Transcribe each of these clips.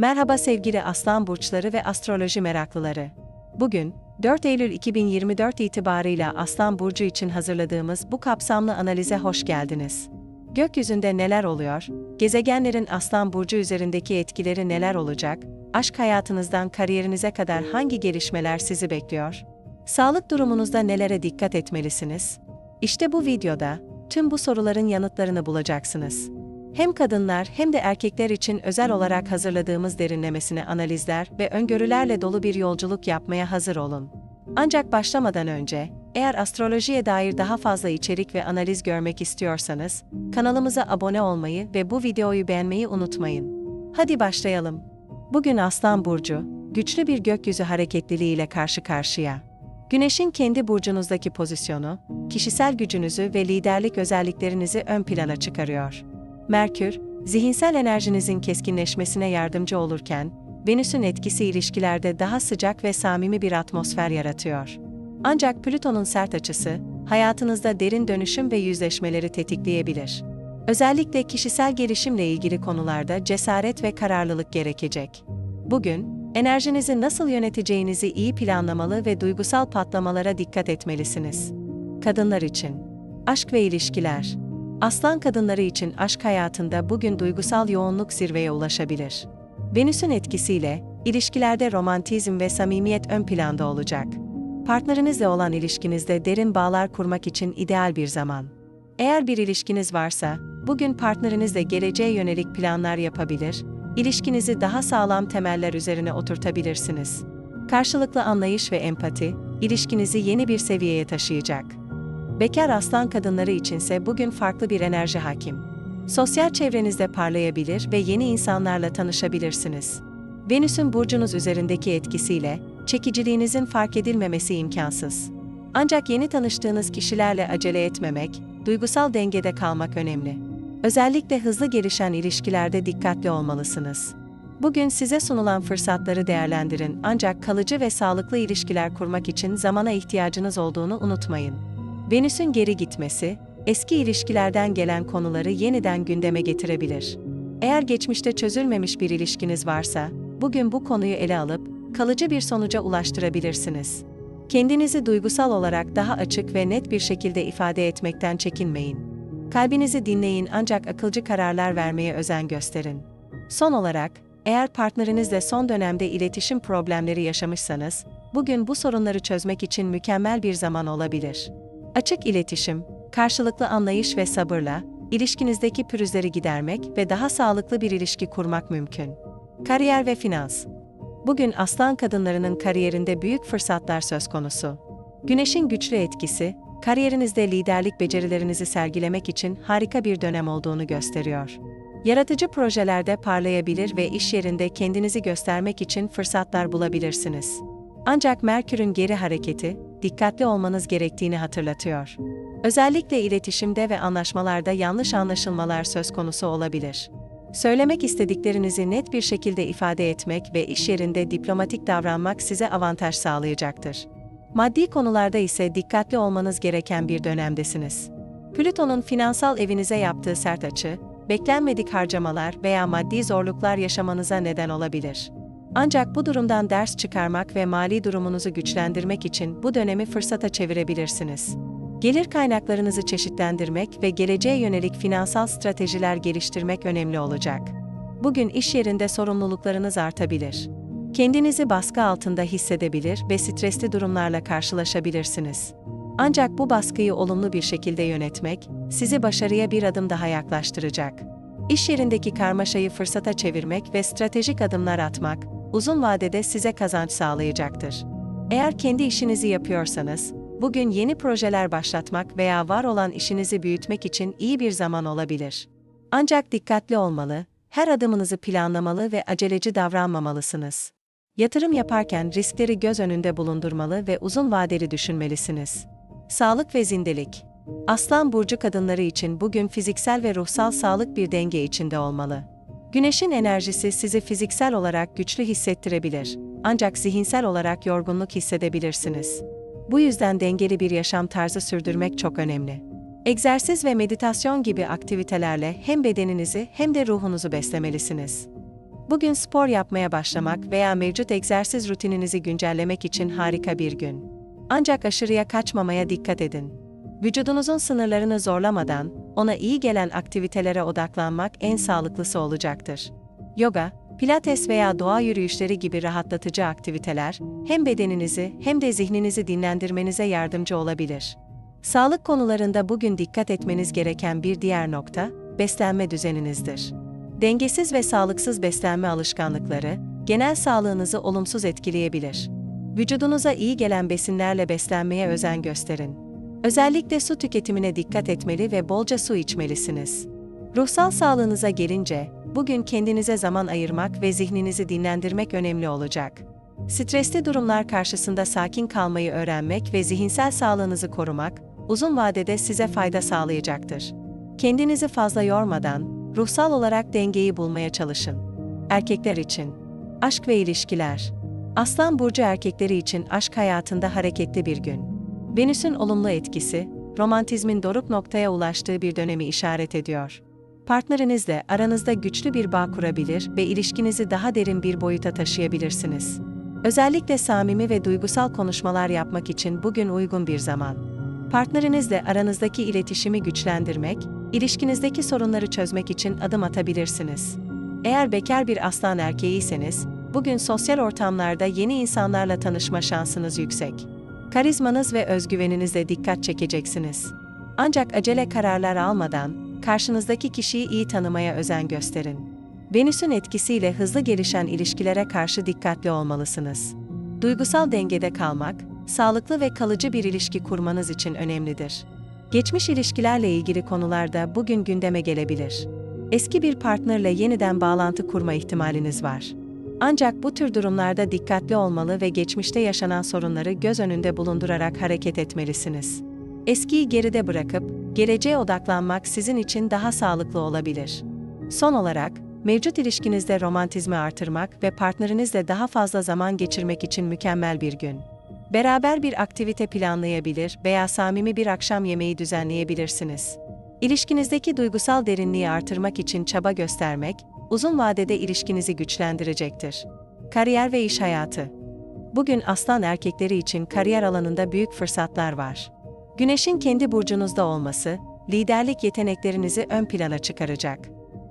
Merhaba sevgili Aslan burçları ve astroloji meraklıları. Bugün 4 Eylül 2024 itibarıyla Aslan burcu için hazırladığımız bu kapsamlı analize hoş geldiniz. Gökyüzünde neler oluyor? Gezegenlerin Aslan burcu üzerindeki etkileri neler olacak? Aşk hayatınızdan kariyerinize kadar hangi gelişmeler sizi bekliyor? Sağlık durumunuzda nelere dikkat etmelisiniz? İşte bu videoda tüm bu soruların yanıtlarını bulacaksınız. Hem kadınlar hem de erkekler için özel olarak hazırladığımız derinlemesine analizler ve öngörülerle dolu bir yolculuk yapmaya hazır olun. Ancak başlamadan önce, eğer astrolojiye dair daha fazla içerik ve analiz görmek istiyorsanız, kanalımıza abone olmayı ve bu videoyu beğenmeyi unutmayın. Hadi başlayalım. Bugün Aslan Burcu, güçlü bir gökyüzü hareketliliği ile karşı karşıya. Güneşin kendi burcunuzdaki pozisyonu, kişisel gücünüzü ve liderlik özelliklerinizi ön plana çıkarıyor. Merkür, zihinsel enerjinizin keskinleşmesine yardımcı olurken, Venüs'ün etkisi ilişkilerde daha sıcak ve samimi bir atmosfer yaratıyor. Ancak Plüton'un sert açısı, hayatınızda derin dönüşüm ve yüzleşmeleri tetikleyebilir. Özellikle kişisel gelişimle ilgili konularda cesaret ve kararlılık gerekecek. Bugün, enerjinizi nasıl yöneteceğinizi iyi planlamalı ve duygusal patlamalara dikkat etmelisiniz. Kadınlar için Aşk ve ilişkiler Aslan kadınları için aşk hayatında bugün duygusal yoğunluk zirveye ulaşabilir. Venüs'ün etkisiyle, ilişkilerde romantizm ve samimiyet ön planda olacak. Partnerinizle olan ilişkinizde derin bağlar kurmak için ideal bir zaman. Eğer bir ilişkiniz varsa, bugün partnerinizle geleceğe yönelik planlar yapabilir, ilişkinizi daha sağlam temeller üzerine oturtabilirsiniz. Karşılıklı anlayış ve empati, ilişkinizi yeni bir seviyeye taşıyacak. Bekar aslan kadınları içinse bugün farklı bir enerji hakim. Sosyal çevrenizde parlayabilir ve yeni insanlarla tanışabilirsiniz. Venüs'ün burcunuz üzerindeki etkisiyle, çekiciliğinizin fark edilmemesi imkansız. Ancak yeni tanıştığınız kişilerle acele etmemek, duygusal dengede kalmak önemli. Özellikle hızlı gelişen ilişkilerde dikkatli olmalısınız. Bugün size sunulan fırsatları değerlendirin ancak kalıcı ve sağlıklı ilişkiler kurmak için zamana ihtiyacınız olduğunu unutmayın. Venüs'ün geri gitmesi, eski ilişkilerden gelen konuları yeniden gündeme getirebilir. Eğer geçmişte çözülmemiş bir ilişkiniz varsa, bugün bu konuyu ele alıp kalıcı bir sonuca ulaştırabilirsiniz. Kendinizi duygusal olarak daha açık ve net bir şekilde ifade etmekten çekinmeyin. Kalbinizi dinleyin ancak akılcı kararlar vermeye özen gösterin. Son olarak, eğer partnerinizle son dönemde iletişim problemleri yaşamışsanız, bugün bu sorunları çözmek için mükemmel bir zaman olabilir. Açık iletişim, karşılıklı anlayış ve sabırla, ilişkinizdeki pürüzleri gidermek ve daha sağlıklı bir ilişki kurmak mümkün. Kariyer ve finans. Bugün aslan kadınlarının kariyerinde büyük fırsatlar söz konusu. Güneşin güçlü etkisi, kariyerinizde liderlik becerilerinizi sergilemek için harika bir dönem olduğunu gösteriyor. Yaratıcı projelerde parlayabilir ve iş yerinde kendinizi göstermek için fırsatlar bulabilirsiniz. Ancak Merkür'ün geri hareketi, dikkatli olmanız gerektiğini hatırlatıyor. Özellikle iletişimde ve anlaşmalarda yanlış anlaşılmalar söz konusu olabilir. Söylemek istediklerinizi net bir şekilde ifade etmek ve iş yerinde diplomatik davranmak size avantaj sağlayacaktır. Maddi konularda ise dikkatli olmanız gereken bir dönemdesiniz. Plüton'un finansal evinize yaptığı sert açı, beklenmedik harcamalar veya maddi zorluklar yaşamanıza neden olabilir. Ancak bu durumdan ders çıkarmak ve mali durumunuzu güçlendirmek için bu dönemi fırsata çevirebilirsiniz. Gelir kaynaklarınızı çeşitlendirmek ve geleceğe yönelik finansal stratejiler geliştirmek önemli olacak. Bugün iş yerinde sorumluluklarınız artabilir. Kendinizi baskı altında hissedebilir ve stresli durumlarla karşılaşabilirsiniz. Ancak bu baskıyı olumlu bir şekilde yönetmek, sizi başarıya bir adım daha yaklaştıracak. İş yerindeki karmaşayı fırsata çevirmek ve stratejik adımlar atmak, uzun vadede size kazanç sağlayacaktır. Eğer kendi işinizi yapıyorsanız, bugün yeni projeler başlatmak veya var olan işinizi büyütmek için iyi bir zaman olabilir. Ancak dikkatli olmalı, her adımınızı planlamalı ve aceleci davranmamalısınız. Yatırım yaparken riskleri göz önünde bulundurmalı ve uzun vadeli düşünmelisiniz. Sağlık ve zindelik. Aslan burcu kadınları için bugün fiziksel ve ruhsal sağlık bir denge içinde olmalı. Güneşin enerjisi sizi fiziksel olarak güçlü hissettirebilir, ancak zihinsel olarak yorgunluk hissedebilirsiniz. Bu yüzden dengeli bir yaşam tarzı sürdürmek çok önemli. Egzersiz ve meditasyon gibi aktivitelerle hem bedeninizi hem de ruhunuzu beslemelisiniz. Bugün spor yapmaya başlamak veya mevcut egzersiz rutininizi güncellemek için harika bir gün. Ancak aşırıya kaçmamaya dikkat edin. Vücudunuzun sınırlarını zorlamadan, ona iyi gelen aktivitelere odaklanmak en sağlıklısı olacaktır. Yoga, pilates veya doğa yürüyüşleri gibi rahatlatıcı aktiviteler, hem bedeninizi hem de zihninizi dinlendirmenize yardımcı olabilir. Sağlık konularında bugün dikkat etmeniz gereken bir diğer nokta, beslenme düzeninizdir. Dengesiz ve sağlıksız beslenme alışkanlıkları, genel sağlığınızı olumsuz etkileyebilir. Vücudunuza iyi gelen besinlerle beslenmeye özen gösterin. Özellikle su tüketimine dikkat etmeli ve bolca su içmelisiniz. Ruhsal sağlığınıza gelince, bugün kendinize zaman ayırmak ve zihninizi dinlendirmek önemli olacak. Stresli durumlar karşısında sakin kalmayı öğrenmek ve zihinsel sağlığınızı korumak, uzun vadede size fayda sağlayacaktır. Kendinizi fazla yormadan, ruhsal olarak dengeyi bulmaya çalışın. Erkekler için Aşk ve ilişkiler Aslan burcu erkekleri için aşk hayatında hareketli bir gün. Venüs'ün olumlu etkisi, romantizmin doruk noktaya ulaştığı bir dönemi işaret ediyor. Partnerinizle aranızda güçlü bir bağ kurabilir ve ilişkinizi daha derin bir boyuta taşıyabilirsiniz. Özellikle samimi ve duygusal konuşmalar yapmak için bugün uygun bir zaman. Partnerinizle aranızdaki iletişimi güçlendirmek, ilişkinizdeki sorunları çözmek için adım atabilirsiniz. Eğer bekar bir aslan erkeğiyseniz, bugün sosyal ortamlarda yeni insanlarla tanışma şansınız yüksek. Karizmanız ve özgüveninizle dikkat çekeceksiniz. Ancak acele kararlar almadan, karşınızdaki kişiyi iyi tanımaya özen gösterin. Venüs'ün etkisiyle hızlı gelişen ilişkilere karşı dikkatli olmalısınız. Duygusal dengede kalmak, sağlıklı ve kalıcı bir ilişki kurmanız için önemlidir. Geçmiş ilişkilerle ilgili konularda bugün gündeme gelebilir. Eski bir partnerle yeniden bağlantı kurma ihtimaliniz var. Ancak bu tür durumlarda dikkatli olmalı ve geçmişte yaşanan sorunları göz önünde bulundurarak hareket etmelisiniz. Eskiyi geride bırakıp geleceğe odaklanmak sizin için daha sağlıklı olabilir. Son olarak, mevcut ilişkinizde romantizmi artırmak ve partnerinizle daha fazla zaman geçirmek için mükemmel bir gün. Beraber bir aktivite planlayabilir veya samimi bir akşam yemeği düzenleyebilirsiniz. İlişkinizdeki duygusal derinliği artırmak için çaba göstermek, uzun vadede ilişkinizi güçlendirecektir. Kariyer ve iş hayatı. Bugün aslan erkekleri için kariyer alanında büyük fırsatlar var. Güneşin kendi burcunuzda olması, liderlik yeteneklerinizi ön plana çıkaracak.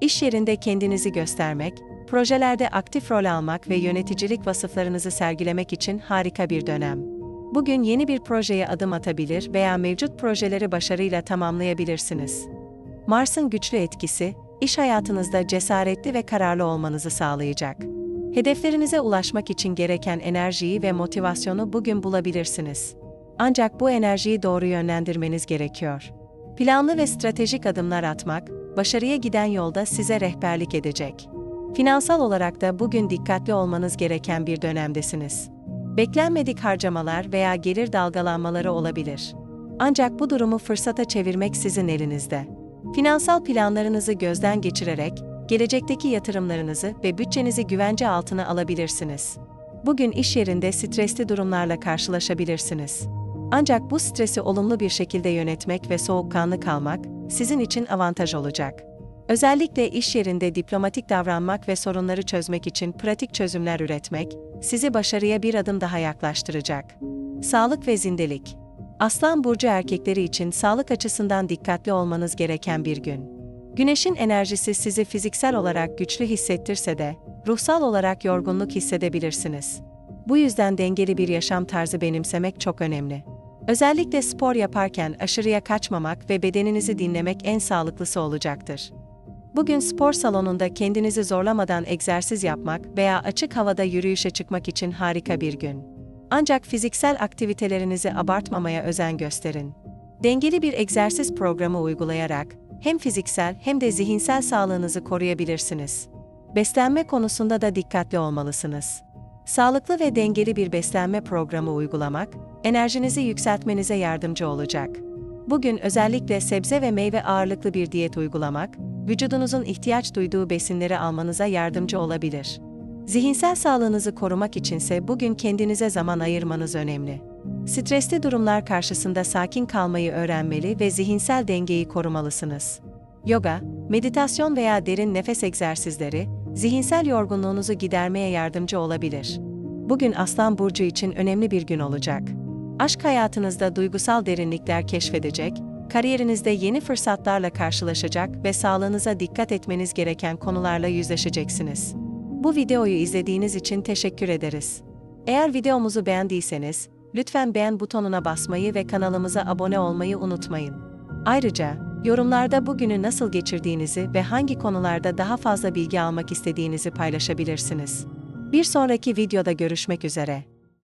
İş yerinde kendinizi göstermek, projelerde aktif rol almak ve yöneticilik vasıflarınızı sergilemek için harika bir dönem. Bugün yeni bir projeye adım atabilir veya mevcut projeleri başarıyla tamamlayabilirsiniz. Mars'ın güçlü etkisi, iş hayatınızda cesaretli ve kararlı olmanızı sağlayacak. Hedeflerinize ulaşmak için gereken enerjiyi ve motivasyonu bugün bulabilirsiniz. Ancak bu enerjiyi doğru yönlendirmeniz gerekiyor. Planlı ve stratejik adımlar atmak, başarıya giden yolda size rehberlik edecek. Finansal olarak da bugün dikkatli olmanız gereken bir dönemdesiniz. Beklenmedik harcamalar veya gelir dalgalanmaları olabilir. Ancak bu durumu fırsata çevirmek sizin elinizde. Finansal planlarınızı gözden geçirerek, gelecekteki yatırımlarınızı ve bütçenizi güvence altına alabilirsiniz. Bugün iş yerinde stresli durumlarla karşılaşabilirsiniz. Ancak bu stresi olumlu bir şekilde yönetmek ve soğukkanlı kalmak sizin için avantaj olacak. Özellikle iş yerinde diplomatik davranmak ve sorunları çözmek için pratik çözümler üretmek sizi başarıya bir adım daha yaklaştıracak. Sağlık ve zindelik. Aslan burcu erkekleri için sağlık açısından dikkatli olmanız gereken bir gün. Güneşin enerjisi sizi fiziksel olarak güçlü hissettirse de ruhsal olarak yorgunluk hissedebilirsiniz. Bu yüzden dengeli bir yaşam tarzı benimsemek çok önemli. Özellikle spor yaparken aşırıya kaçmamak ve bedeninizi dinlemek en sağlıklısı olacaktır. Bugün spor salonunda kendinizi zorlamadan egzersiz yapmak veya açık havada yürüyüşe çıkmak için harika bir gün. Ancak fiziksel aktivitelerinizi abartmamaya özen gösterin. Dengeli bir egzersiz programı uygulayarak hem fiziksel hem de zihinsel sağlığınızı koruyabilirsiniz. Beslenme konusunda da dikkatli olmalısınız. Sağlıklı ve dengeli bir beslenme programı uygulamak, enerjinizi yükseltmenize yardımcı olacak. Bugün özellikle sebze ve meyve ağırlıklı bir diyet uygulamak, vücudunuzun ihtiyaç duyduğu besinleri almanıza yardımcı olabilir. Zihinsel sağlığınızı korumak içinse bugün kendinize zaman ayırmanız önemli. Stresli durumlar karşısında sakin kalmayı öğrenmeli ve zihinsel dengeyi korumalısınız. Yoga, meditasyon veya derin nefes egzersizleri, zihinsel yorgunluğunuzu gidermeye yardımcı olabilir. Bugün Aslan Burcu için önemli bir gün olacak. Aşk hayatınızda duygusal derinlikler keşfedecek, kariyerinizde yeni fırsatlarla karşılaşacak ve sağlığınıza dikkat etmeniz gereken konularla yüzleşeceksiniz. Bu videoyu izlediğiniz için teşekkür ederiz. Eğer videomuzu beğendiyseniz, lütfen beğen butonuna basmayı ve kanalımıza abone olmayı unutmayın. Ayrıca, yorumlarda bugünü nasıl geçirdiğinizi ve hangi konularda daha fazla bilgi almak istediğinizi paylaşabilirsiniz. Bir sonraki videoda görüşmek üzere.